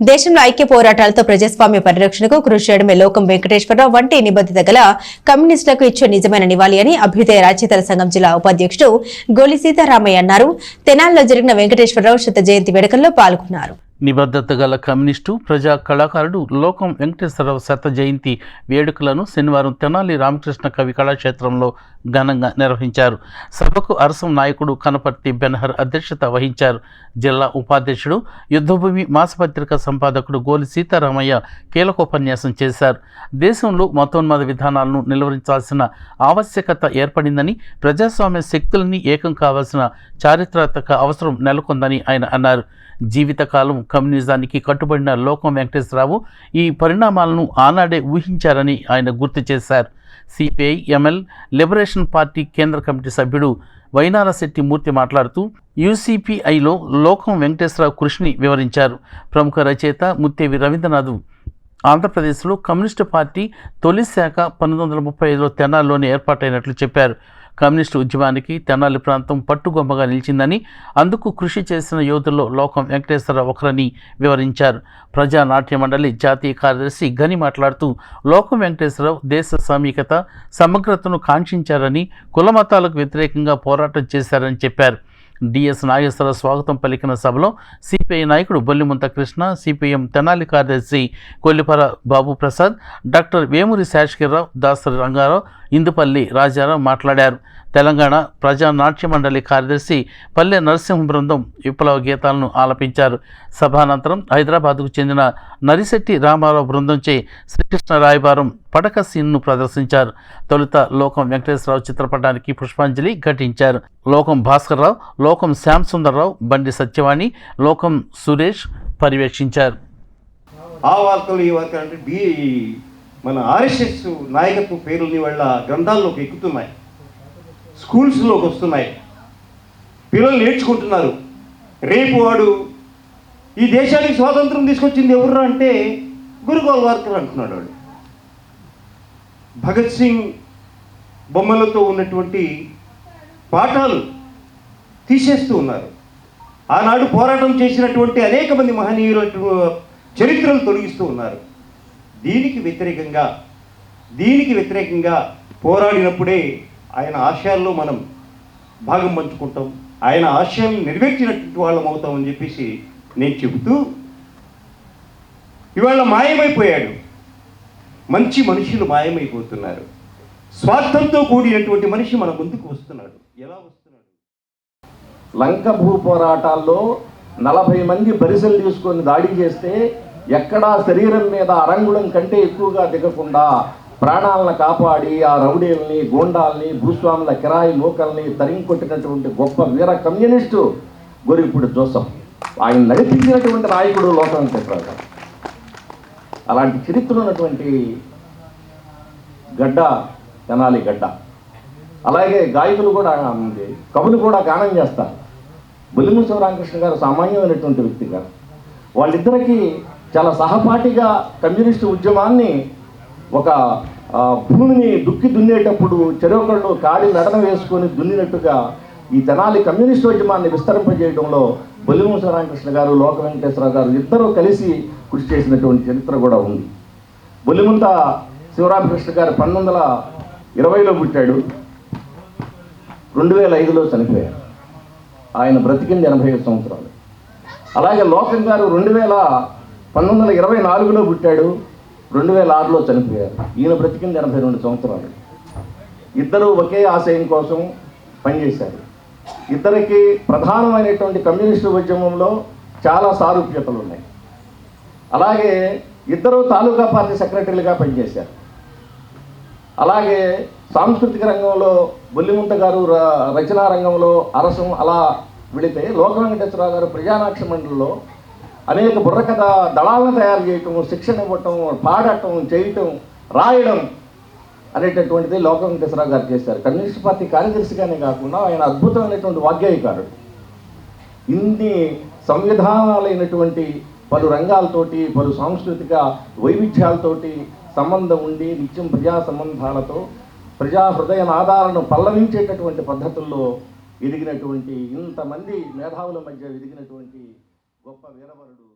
దేశంలో ఐక్య పోరాటాలతో ప్రజాస్వామ్య పరిరక్షణకు కృషి చేయడమే లోకం వెంకటేశ్వరరావు వంటి నిబద్ధత గల కమ్యూనిస్టులకు ఇచ్చే నిజమైన నివాళి అని అభ్యుదయ రాజ్యతల సంఘం జిల్లా ఉపాధ్యక్షుడు గోలి సీతారామయ్య అన్నారు. తెనాల్లో జరిగిన వెంకటేశ్వరరావు శత జయంతి వేడుకల్లో పాల్గొన్నారు. నిబద్ధత గల కమ్యూనిస్టు ప్రజా కళాకారుడు లోకం వెంకటేశ్వరరావు శత జయంతి వేడుకలను శనివారం తెనాలి రామకృష్ణ కవి కళాక్షేత్రంలో ఘనంగా నిర్వహించారు. సభకు అరసం నాయకుడు కనపర్తి బెనహర్ అధ్యక్షత వహించారు. జిల్లా ఉపాధ్యక్షుడు యుద్ధభూమి మాసపత్రిక సంపాదకుడు గోలి సీతారామయ్య కీలకోపన్యాసం చేశారు. దేశంలో మతోన్మాద విధానాలను నిలువరించాల్సిన ఆవశ్యకత ఏర్పడిందని ప్రజాస్వామ్య శక్తులని ఏకం కావాల్సిన చారిత్రాత్మక అవసరం నెలకొందని ఆయన అన్నారు. జీవితకాలం కమ్యూనిజానికి కట్టుబడిన లోకం వెంకటేశ్వరరావు ఈ పరిణామాలను ఆనాడే ఊహించారని ఆయన గుర్తు చేశారు. సిపిఐ ఎంఎల్ లిబరేషన్ పార్టీ కేంద్ర కమిటీ సభ్యుడు వైనారశెట్టి మూర్తి మాట్లాడుతూ యూసీపీఐలో లోకం వెంకటేశ్వరరావు కృషిని వివరించారు. ప్రముఖ రచయిత ముత్తేవి రవీంద్రనాథ్ ఆంధ్రప్రదేశ్లో కమ్యూనిస్టు పార్టీ తొలి శాఖ పంతొమ్మిది వందల ముప్పై ఐదులో తెనాల్లోనే ఏర్పాటైనట్లు చెప్పారు. కమ్యూనిస్టు ఉద్యమానికి తెనాలి ప్రాంతం పట్టుగొమ్మగా నిలిచిందని అందుకు కృషి చేసిన యోధుల్లో లోకం వెంకటేశ్వరరావు ఒకరని వివరించారు. ప్రజా నాట్య మండలి జాతీయ కార్యదర్శి గని మాట్లాడుతూ లోకం వెంకటేశ్వరరావు దేశ సమీకత సమగ్రతను కాంక్షించారని కులమతాలకు వ్యతిరేకంగా పోరాటం చేశారని చెప్పారు. డిఎస్ నాగేశ్వరరావు స్వాగతం పలికిన సభలో సిపిఐ నాయకుడు బొల్లిముంత కృష్ణ సిపిఎం తెనాలి కార్యదర్శి కొల్లిపర బాబు ప్రసాద్ డాక్టర్ వేమూరి శేషగిరిరావు దాసరి రంగారావు ఇందుపల్లి రాజారావు మాట్లాడారు. తెలంగాణ ప్రజా నాట్య మండలి కార్యదర్శి పల్లె నరసింహ బృందం విప్లవ గీతాలను ఆలపించారు. సభానంతరం హైదరాబాద్కు చెందిన నరిశెట్టి రామారావు బృందంచే శ్రీకృష్ణ రాయబారం పడక సీన్ను ప్రదర్శించారు. తొలుత లోకం వెంకటేశ్వరరావు చిత్రపటానికి పుష్పాంజలి ఘటించారు. లోకం భాస్కర్రావు లోకం శ్యామ్ సుందర్రావు బండి సత్యవాణి లోకం సురేష్ పర్యవేక్షించారు. ఆ వార్తలు ఈ వార్తలు అంటే మన ఆర్ఎస్ఎస్ నాయకత్వ పేర్లని వాళ్ళ గ్రంథాల్లోకి ఎక్కుతున్నాయి. స్కూల్స్లోకి వస్తున్నాయి. పిల్లలు నేర్చుకుంటున్నారు. రేపు వాడు ఈ దేశానికి స్వాతంత్రం తీసుకొచ్చింది ఎవరు అంటే గురు గోల్వార్కర్ అంటున్నాడు వాడు. భగత్ సింగ్ బొమ్మలతో ఉన్నటువంటి పాఠాలు తీసేస్తూ ఉన్నారు. ఆనాడు పోరాటం చేసినటువంటి అనేక మంది మహనీయుల చరిత్రలు తొలగిస్తూ ఉన్నారు. దీనికి వ్యతిరేకంగా దీనికి వ్యతిరేకంగా పోరాడినప్పుడే ఆయన ఆశయాల్లో మనం భాగం పంచుకుంటాం. ఆయన ఆశయం నెరవేర్చినటువంటి వాళ్ళం అవుతామని చెప్పేసి నేను చెబుతూ ఇవాళ మాయమైపోయాడు. మంచి మనుషులు మాయమైపోతున్నారు. స్వార్థంతో కూడినటువంటి మనిషి మన ముందుకు వస్తున్నాడు. ఎలా వస్తున్నాడు? లంక భూ పోరాటాల్లో నలభై మంది బరిసలు తీసుకొని దాడి చేస్తే ఎక్కడా శరీరం మీద అరంగుళం కంటే ఎక్కువగా దిగకుండా ప్రాణాలను కాపాడి ఆ రౌడీల్ని గోండాల్ని భూస్వాముల కిరాయి లోకల్ని తరిగికొట్టినటువంటి గొప్ప వీర కమ్యూనిస్టు గొరిపుడు జోసఫ్ ఆయన నడిపించినటువంటి నాయకుడు లోకం చెప్పారు అలాంటి చరిత్ర ఉన్నటువంటి గడ్డ తెనాలి గడ్డ. అలాగే గాయకులు కూడా కవులు కూడా గానం చేస్తారు. బుల్లిముసవ రామకృష్ణ గారు సామాన్యమైనటువంటి వ్యక్తి గారు. వాళ్ళిద్దరికీ చాలా సహపాఠిగా కమ్యూనిస్టు ఉద్యమాన్ని ఒక భూమిని దుక్కి దున్నేటప్పుడు చెరొకళ్ళు కాడి నడన వేసుకొని దున్నినట్టుగా ఈ తెనాలి కమ్యూనిస్టు ఉద్యమాన్ని విస్తరింపజేయడంలో బొల్లిము శివరామకృష్ణ గారు లోక వెంకటేశ్వరరావు గారు ఇద్దరూ కలిసి కృషి చేసినటువంటి చరిత్ర కూడా ఉంది. బొలిముంత శివరామకృష్ణ గారు పంతొమ్మిది వందల ఇరవైలో పుట్టాడు. రెండు వేల ఐదులో చనిపోయారు ఆయన బ్రతికింది ఎనభై ఐదు సంవత్సరాలు. అలాగే లోకం గారు రెండు వేల పంతొమ్మిది వందల ఇరవై నాలుగులో పుట్టాడు. రెండు వేల ఆరులో చనిపోయారు. ఈయన బ్రతికింది ఎనభై రెండు సంవత్సరాలు. ఇద్దరు ఒకే ఆశయం కోసం పనిచేశారు. ఇద్దరికి ప్రధానమైనటువంటి కమ్యూనిస్టు ఉద్యమంలో చాలా సారూప్యతలు ఉన్నాయి అలాగే ఇద్దరు తాలూకా పార్టీ సెక్రటరీలుగా పనిచేశారు. అలాగే సాంస్కృతిక రంగంలో బొల్లిముంత గారు ర- రచనా రంగంలో అరసం అలా వెళితే లోక వెంకటేశ్వరరావు గారు ప్రజానాక్ష మండలిలో అనేక బుర్రకథ దళాలను తయారు చేయటం శిక్షణ ఇవ్వటం పాడటం చేయటం రాయడం అనేటటువంటిది లోకం వెంకటేశ్వరరావు గారు చేశారు. కమ్యూనిస్ట్ పార్టీ కార్యదర్శిగానే కాకుండా ఆయన అద్భుతమైనటువంటి వాగ్గాయకారుడు. ఇన్ని సంవిధానాలైనటువంటి పలు రంగాలతోటి పలు సాంస్కృతిక వైవిధ్యాలతోటి సంబంధం ఉండి నిత్యం ప్రజా సంబంధాలతో ప్రజా హృదయ ఆధారను పల్లవించేటటువంటి పద్ధతుల్లో ఎదిగినటువంటి ఇంతమంది మేధావుల మధ్య ఎదిగినటువంటి గొప్ప వీరవరుడు